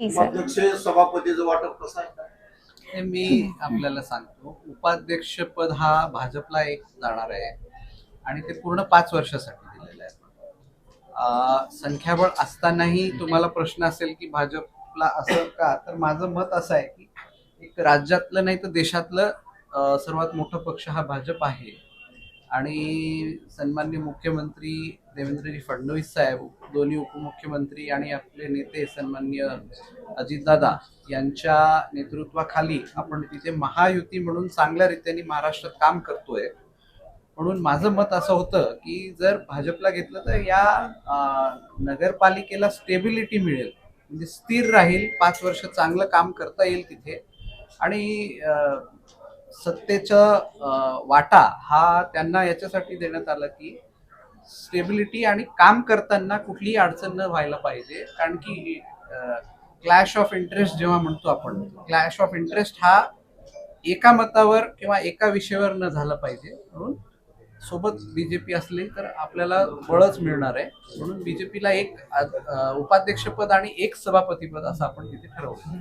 अध्यक्ष सभापतीचं वाटप कसं आहे? हे मी आपल्याला सांगतो. उपाध्यक्ष पद हा भाजपला एक जाणार आहे आणि ते पूर्ण पाच वर्षासाठी दिलेलं आहे. अं, संख्याबळ असतानाही तुम्हाला प्रश्न असेल की भाजपला असं का? तर माझं मत असं आहे की एक राज्यातलं नाही तर देशातलं सर्वात मोठं पक्ष हा भाजप आहे. आणि सन्मान्य मुख्यमंत्री देवेंद्रजी फडणवीस साहेब दोन्ही उपमुख्यमंत्री आणि आपले नेते सन्मान्य अजितदादा यांच्या नेतृत्वाखाली आपण तिथे महायुती म्हणून चांगल्या रीतीने महाराष्ट्रात काम करतोय. म्हणून माझं मत असं होतं की जर भाजपला घेतलं तर या नगरपालिकेला स्टेबिलिटी मिळेल. म्हणजे स्थिर राहील पाच वर्ष चांगलं काम करता येईल तिथे. आणि सत्तेचा वाटा हा त्यांना याच्यासाठी देण्यात आला की स्टेबिलिटी आणि काम करताना कुठलीही अडचण न व्हायला पाहिजे. कारण की क्लॅश ऑफ इंटरेस्ट जेव्हा म्हणतो आपण क्लॅश ऑफ इंटरेस्ट हा एका मतावर किंवा एका विषयावर न झाला पाहिजे. म्हणून सोबत बीजेपी असले तर आपल्याला बळच मिळणार आहे. म्हणून बीजेपीला एक उपाध्यक्षपद आणि एक सभापतीपद असं आपण तिथे ठरवलं.